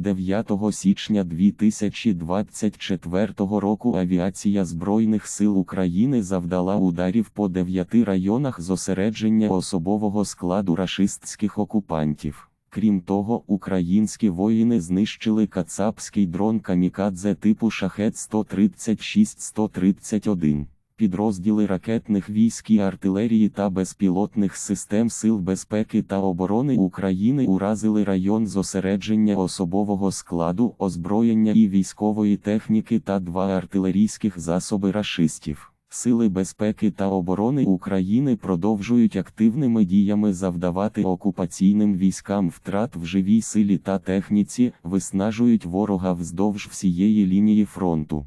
9 січня 2024 року авіація Збройних сил України завдала ударів по дев'яти районах зосередження особового складу рашистських окупантів. Крім того, українські воїни знищили кацапський дрон Камікадзе типу Шахет 136-131. Підрозділи ракетних військ і артилерії та безпілотних систем Сил безпеки та оборони України уразили район зосередження особового складу, озброєння і військової техніки та два артилерійських засоби рашистів. Сили безпеки та оборони України продовжують активними діями завдавати окупаційним військам втрат в живій силі та техніці, виснажують ворога вздовж всієї лінії фронту.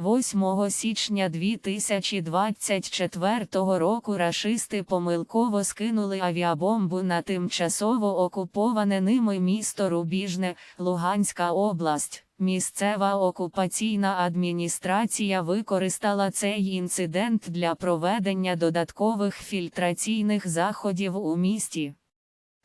8 січня 2024 року рашисти помилково скинули авіабомбу на тимчасово окуповане ними місто Рубіжне, Луганська область. Місцева окупаційна адміністрація використала цей інцидент для проведення додаткових фільтраційних заходів у місті.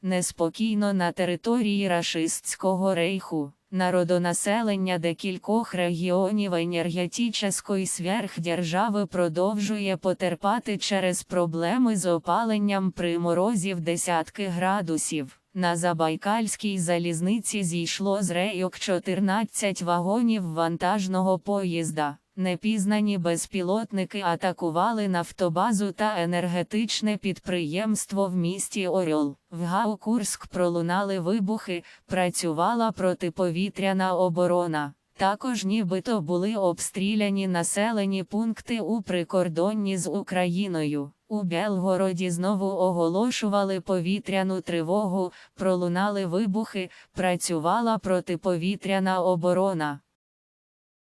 Неспокійно на території рашистського рейху. Народонаселення декількох регіонів енергетичної сверхдержави продовжує потерпати через проблеми з опаленням при морозі в десятки градусів. На Забайкальській залізниці зійшло з рейок 14 вагонів вантажного поїзда. Непізнані безпілотники атакували нафтобазу та енергетичне підприємство в місті Орьол. В ГАУ Курськ пролунали вибухи, працювала протиповітряна оборона. Також нібито були обстріляні населені пункти у прикордонні з Україною. У Белгороді знову оголошували повітряну тривогу, пролунали вибухи, працювала протиповітряна оборона.